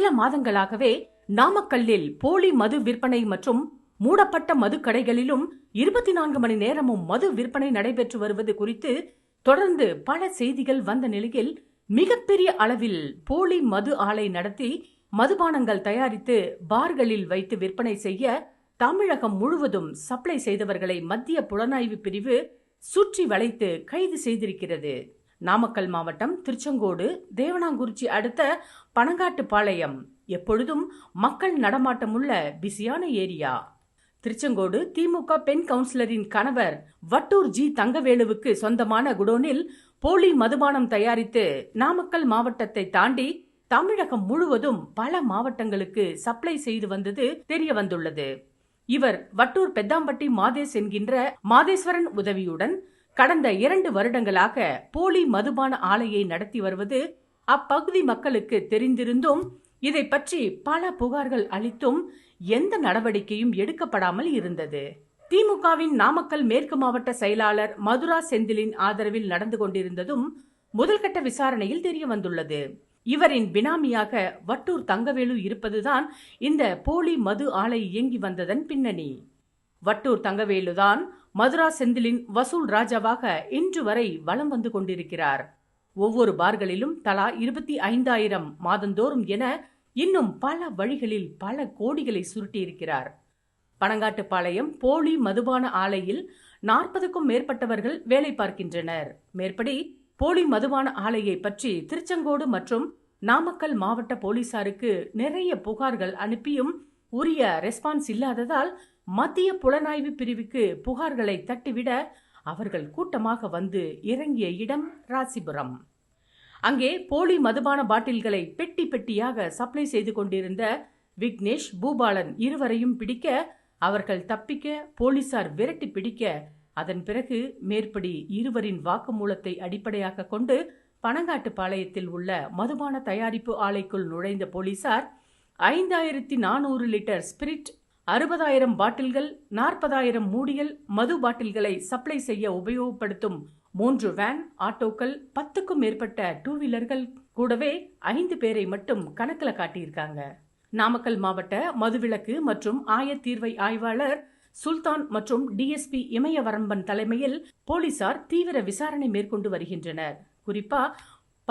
சில மாதங்களாகவே நாமக்கல்லில் போலி மது விற்பனை மற்றும் மூடப்பட்ட மதுக்கடைகளிலும் இருபத்தி நான்கு மணி நேரமும் மது விற்பனை நடைபெற்று வருவது குறித்து தொடர்ந்து பல செய்திகள் வந்த நிலையில் மிகப்பெரிய அளவில் போலி மது ஆலை நடத்தி மதுபானங்கள் தயாரித்து பார்களில் வைத்து விற்பனை செய்ய தமிழகம் முழுவதும் சப்ளை செய்தவர்களை மத்திய புலனாய்வு பிரிவு சுற்றி வளைத்து கைது செய்திருக்கிறது. நாமக்கல் மாவட்டம் திருச்செங்கோடு தேவனாங்குறிச்சி அடுத்த பனங்காட்டுப்பாளையம். எப்பொழுதும் மக்கள் நடமாட்டமுள்ள பிஸியான ஏரியா. திருச்செங்கோடு திமுக பெண் கவுன்சிலரின் கணவர் வட்டூர் ஜி தங்கவேலுவுக்கு சொந்தமான குடோனில் போலி மதுபானம் தயாரித்து நாமக்கல் மாவட்டத்தை தாண்டி தமிழகம் முழுவதும் பல மாவட்டங்களுக்கு சப்ளை செய்து வந்தது தெரிய வந்துள்ளது இவர் வட்டூர் பெத்தாம்பட்டி மாதேஸ் என்கின்ற மாதேஸ்வரன் உதவியுடன் கடந்த இரண்டு வருடங்களாக போலி மதுபான ஆலையை நடத்தி வருவது அப்பகுதி மக்களுக்கு தெரிந்திருந்தும் இதை பற்றி பல புகார்கள் அளித்தும் எந்த நடவடிக்கையும் எடுக்கப்படாமல் இருந்தது. திமுகவின் நாமக்கல் மேற்கு மாவட்ட செயலாளர் மதுரா செந்திலின் ஆதரவில் நடந்து கொண்டிருந்ததும் முதல்கட்ட விசாரணையில் தெரிய வந்துள்ளது இவரின் பினாமியாக வட்டூர் தங்கவேலு இருப்பதுதான் இந்த போலி மது ஆலை இயங்கி வந்ததன் பின்னணி. வட்டூர் தங்கவேலுதான் மதுரா செந்திலின் வசூல் ராஜாவாக இன்று வரை வலம் வந்து கொண்டிருக்கிறார். ஒவ்வொரு பார்களிலும் தலா இருபத்தி ஐந்தாயிரம் மாதந்தோறும் என இன்னும் பல வழிகளில் பல கோடிகளை சுருட்டியிருக்கிறார். பனங்காட்டுப்பாளையம் போலி மதுபான ஆலையில் நாற்பதுக்கும் மேற்பட்டவர்கள் வேலை பார்க்கின்றனர். மேற்படி போலி மதுபான ஆலையை பற்றி திருச்செங்கோடு மற்றும் நாமக்கல் மாவட்ட போலீசாருக்கு நிறைய புகார்கள் அனுப்பியும் உரிய ரெஸ்பான்ஸ் இல்லாததால் மத்திய புலனாய்வு பிரிவுக்கு புகார்களை தட்டிவிட அவர்கள் கூட்டமாக வந்து இறங்கிய இடம் ராசிபுரம். அங்கே போலி மதுபான பாட்டில்களை பெட்டி பெட்டியாக சப்ளை செய்து கொண்டிருந்த விக்னேஷ் பூபாலன் இருவரையும் பிடிக்க அவர்கள் தப்பிக்க போலீசார் விரட்டி பிடிக்க அதன் பிறகு மேற்படி இருவரின் வாக்குமூலத்தை அடிப்படையாக கொண்டு பனங்காட்டுப்பாளையத்தில் உள்ள மதுபான தயாரிப்பு ஆலைக்குள் நுழைந்த போலீசார் ஐந்தாயிரத்தி நானூறு லிட்டர் ஸ்பிரிட் அறுபதாயிரம் பாட்டில்கள் நாற்பதாயிரம் மூடிகள் மது பாட்டில்களை சப்ளை செய்ய உபயோகப்படுத்தும் மூன்று வேன் ஆட்டோக்கள் பத்துக்கும் மேற்பட்ட டூ வீலர்கள் கூடவே ஐந்து பேரை மட்டும் கணக்கில் காட்டியிருக்காங்க. நாமக்கல் மாவட்ட மதுவிலக்கு மற்றும் ஆயத்தீர்வை ஆய்வாளர் சுல்தான் மற்றும் டிஎஸ்பி இமயவரம்பன் தலைமையில் போலீசார் தீவிர விசாரணை மேற்கொண்டு வருகின்றனர். குறிப்பா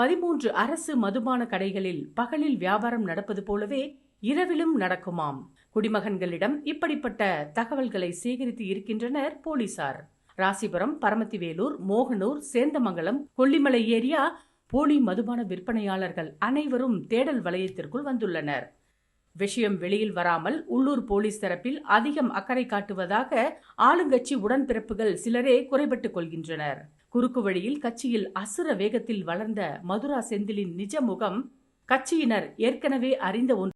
பதிமூன்று அரசு மதுபான கடைகளில் பகலில் வியாபாரம் நடப்பது போலவே இரவிலும் நடக்குமாம். குடிமகன்களிடம் இப்படிப்பட்ட தகவல்களை சேகரித்து இருக்கின்றனர் போலீசார். ராசிபுரம் பரமத்திவேலூர் மோகனூர் சேந்தமங்கலம் கொல்லிமலை ஏரியா போலி மதுபான விற்பனையாளர்கள் அனைவரும் தேடல் வலயத்திற்குள் வந்துள்ளனர். விஷயம் வெளியில் வராமல் உள்ளூர் போலீஸ் தரப்பில் அதிகம் அக்கறை காட்டுவதாக ஆளுங்கட்சி உடன்பிறப்புகள் சிலரே குறைபட்டுக் கொள்கின்றனர். குறுக்கு வழியில் கட்சியில் அசுர வேகத்தில் வளர்ந்த மதுரா செந்திலின் நிஜ முகம் கட்சியினர் ஏற்கனவே அறிந்த ஒன்று.